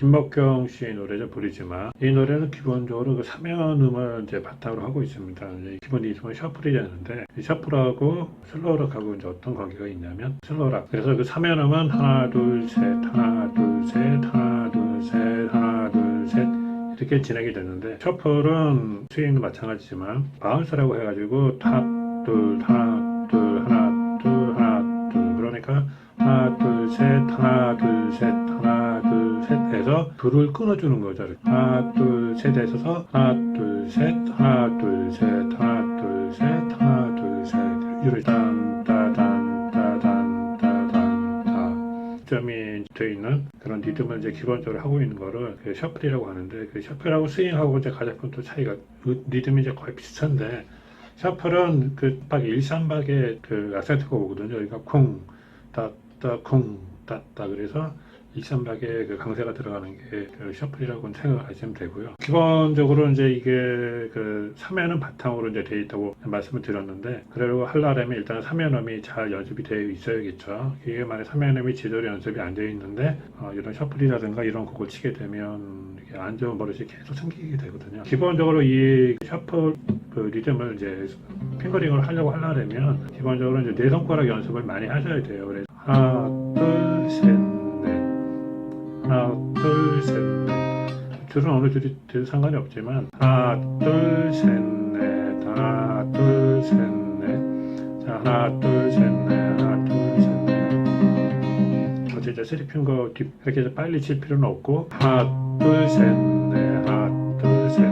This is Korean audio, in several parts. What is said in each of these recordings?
김목경 씨의 노래죠 부르지만 이 노래는 기본적으로 그 사면음을 이제 바탕으로 하고 있습니다. 기본 리듬은 셔플이라는데 이 셔플하고 슬로우락하고 이제 어떤 관계가 있냐면 슬로우락 그래서 그 사면음은 하나 둘셋 하나 둘셋 하나 둘셋 하나 둘셋 이렇게 진행이 되는데 셔플은 스윙도 마찬가지지만 바운스라고 해가지고 탑둘 하나 둘 하나 둘 하나 둘 그러니까 하나 둘셋 하나 둘 해서 둘을 끊어주는 거죠. 하나 둘 셋 해서 하나 둘 셋 하나 둘 셋 하나 둘 셋 하나 둘 셋. 이렇게 딴따단 따단 따단 따 점이 되어 있는 그런 리듬을 이제 기본적으로 하고 있는 거를 그 셔플이라고 하는데 그 셔플하고 스윙하고 이제 가장 큰또 차이가 그 리듬이 이제 거의 비슷한데 셔플은 그박 일삼박의 그 아센트가 오거든요. 그러니까 쿵, 따따, 쿵, 따따. 그래서 일삼박의 그 강세가 들어가는 게그 셔플이라고 생각하시면 되고요. 기본적으로 이제 이게 그 삼연음 바탕으로 이제 돼 있다고 말씀을 드렸는데 그러려고 하려면 일단 삼연음이 잘 연습이 되어 있어야겠죠. 이게 만약 삼연음이 제대로 연습이 안 되어 있는데 어, 이런 셔플이라든가 이런 곡을 치게 되면 이게 안 좋은 버릇이 계속 생기게 되거든요. 기본적으로 이 셔플 그 리듬을 이제 핑거링을 하려고 하려면 기본적으로 이제 네 손가락 연습을 많이 하셔야 돼요. 그래서 하나, 셋, 넷. 줄은 어느 줄이 돼도 상관이 없지만. 하나, 둘, 셋, 넷, 하나, 둘, 셋, 넷, 자 하나, 둘, 셋, 넷, 하나, 둘, 셋, 넷. 어째 이제 핑거 뒷 이렇게 빨리 칠 필요는 없고. 하나, 둘, 셋, 넷, 하나, 둘, 셋,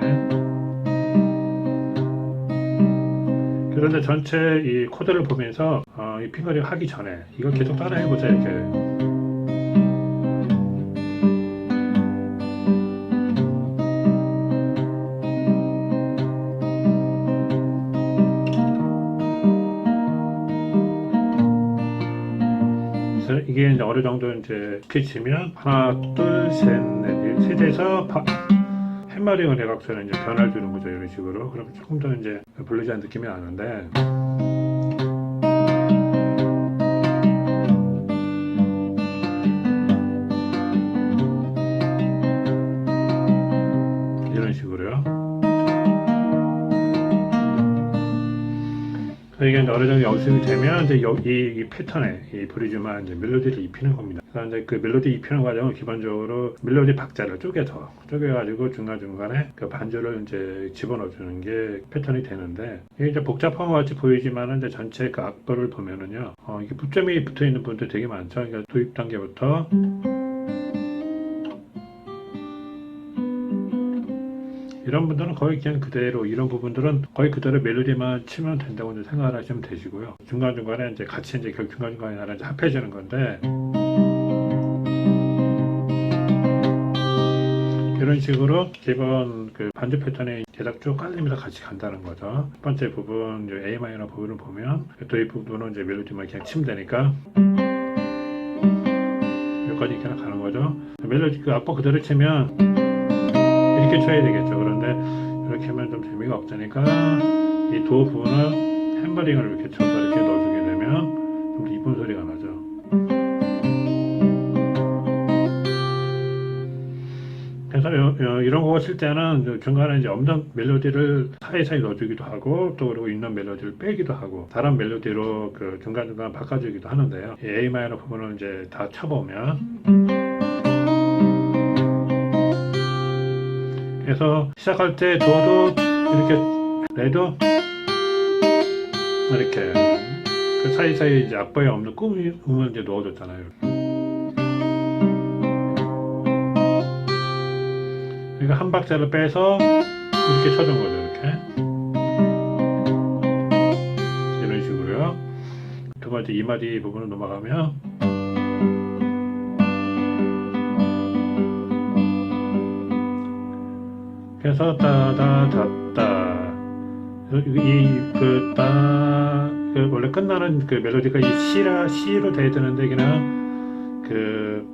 넷. 그런데 전체 이 코드를 보면서 어, 이 핑거링 하기 전에 이걸 계속 따라해보자 이렇게 이제 피치면 하나 둘셋넷 세 대에서 바- 햄머링을 해갖고서는 이제 변화를 주는 거죠. 이런 식으로. 그럼 조금 더 이제 블루지한 느낌이 나는데 이게 어느 정도 연습이 되면 이제 여기 이 패턴에 이 브리즈만 이제 멜로디를 입히는 겁니다. 그래서 이제 그 멜로디 입히는 과정은 기본적으로 멜로디 박자를 쪼개서 쪼개가지고 중간 중간에 그 반주를 이제 집어넣어 주는 게 패턴이 되는데 이게 이제 복잡한 것 같이 보이지만은 이제 전체 그 악보를 보면은요, 어, 이게 붙점이 붙어 있는 분들 되게 많죠. 그러니까 도입 단계부터 이런 분들은 거의 그냥 그대로 이런 부분들은 거의 그대로 멜로디만 치면 된다고 이제 생각을 하시면 되시고요. 중간 중간에 이제 같이 이제 결 중간 중간에 나랑 이제 합해지는 건데 이런 식으로 기본 그 반주 패턴이 계속 쭉 깔리면서 같이 간다는 거죠. 첫 번째 부분 A 마이너 부분을 보면 또이 부분은 이제 멜로디만 그냥 치면 되니까 여기까지 이렇게 가는 거죠. 멜로디 그 악보 그대로 치면 이렇게 쳐야 되겠죠. 이렇게 하면 좀 재미가 없으니까 이 도 부분을 햄버링을 이렇게 쳐서 이렇게 넣어주게 되면 좀더 이쁜 소리가 나죠. 그래서 요- 요- 이런 거 칠 때는 저 중간에 이제 없는 멜로디를 사이사이 넣어주기도 하고 또 그리고 있는 멜로디를 빼기도 하고 다른 멜로디로 그 중간중간 바꿔주기도 하는데요. 이 A 마이너 부분을 이제 다 쳐보면 그래서 시작할 때 도도 이렇게 레도 이렇게 그 사이사이 이제 악보에 없는 꿈이 음을 이제 넣어줬잖아요. 그러니까 한 박자를 빼서 이렇게 쳐준 거죠. 이렇게 이런 식으로요. 두 번째 이마디 부분을 넘어가면 그래서 따다다따 이그따 그 원래 끝나는 그 멜로디가 이 시라 시로 돼야 되는데 그냥 그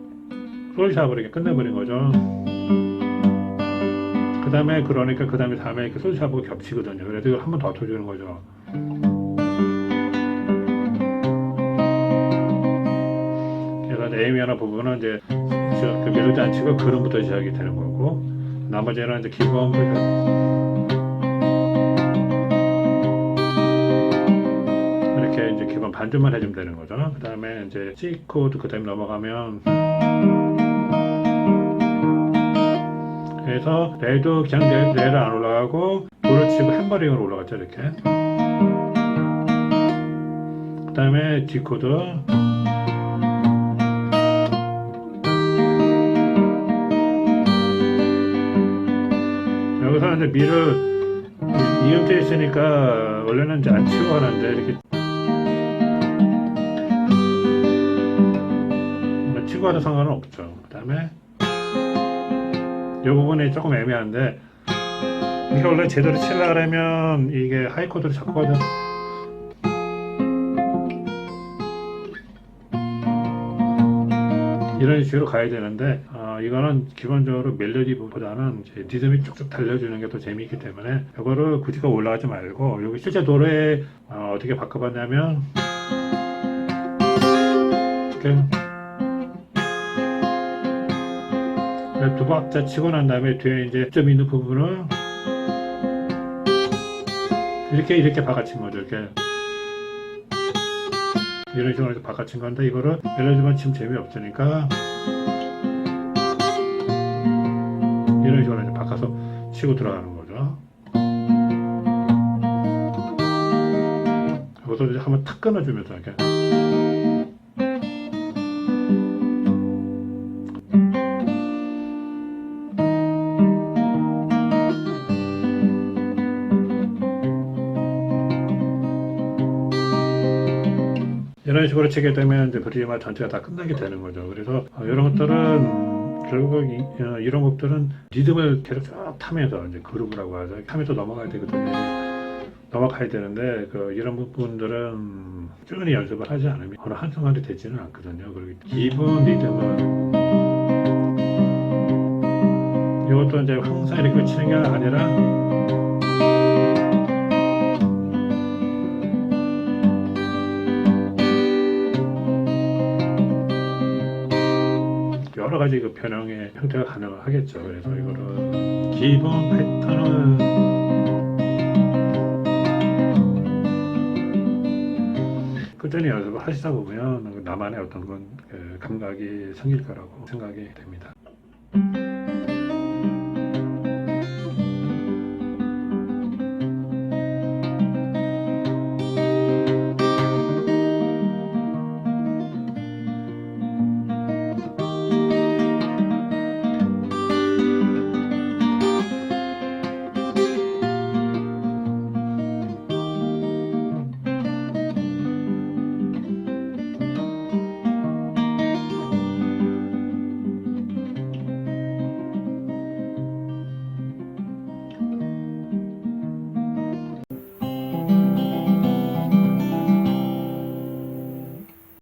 솔샵으로 이렇게 끝내버린 거죠. 그 다음에 그러니까 그 다음에 다음에 그 솔샵하고 겹치거든요. 그래서 이걸 한번 더 쳐주는 거죠. 그래서 에이미 하나 부분은 이제 그 멜로디 안 치고 그름부터 시작이 되는 거고 나머지 는 이제 기본 그 이렇게 이제 기본 반주만 해주면 되는 거죠. 그 다음에 이제 C 코드 그 다음에 넘어가면 그래서 레도 그냥 레, 레를 안 올라가고 도를 치고 햄버링으로 올라갔죠 이렇게. 그 다음에 D 코드 이제 미를 이음대 있으니까 원래는 이제 안 치고 하는데 이렇게 뭐 치고 하도 상관은 없죠. 그 다음에 이 부분이 조금 애매한데 이게 원래 제대로 치려고 하면 이게 하이 코드를 가자. 이런 식으로 가야 되는데 어, 이거는 기본적으로 멜로디보다는 리듬이 쭉쭉 달려주는 게 더 재미있기 때문에 이거를 굳이 올라가지 말고 여기 실제 노래 어, 떻게 바꿔봤냐면 이렇게. 두 박자 치고 난 다음에 뒤에 이제 점 있는 부분을 이렇게 이렇게 바꿔친 거죠 이렇게. 이런 식으로 바꿔친 건데 이거를 멜로디만 치면 재미없으니까 이런 식으로 바꿔서 치고 들어가는 거죠 여기서 이제 한번 탁 끊어주면서 이렇게 이런 식으로 치게 되면 이제 브리마 전체가 다 끝나게 되는 거죠. 그래서 어, 이런 것들은 결국 이, 어, 이런 곡들은 리듬을 계속 쭉 타면서 이제 그루브라고 하죠. 타면서 넘어가야 되거든요. 넘어가야 되는데 그 이런 부분들은 꾸준히 연습을 하지 않으면 어느 한순간에 되지는 않거든요. 그리고 기본 리듬은 이것도 이제 항상 이렇게 치는 게 아니라 가지 그 변형의 형태가 가능하겠죠. 그래서 이거를 기본 패턴은 꾸준히 연습을 하시다 보면 나만의 어떤 건그 감각이 생길 거라고 생각이 됩니다.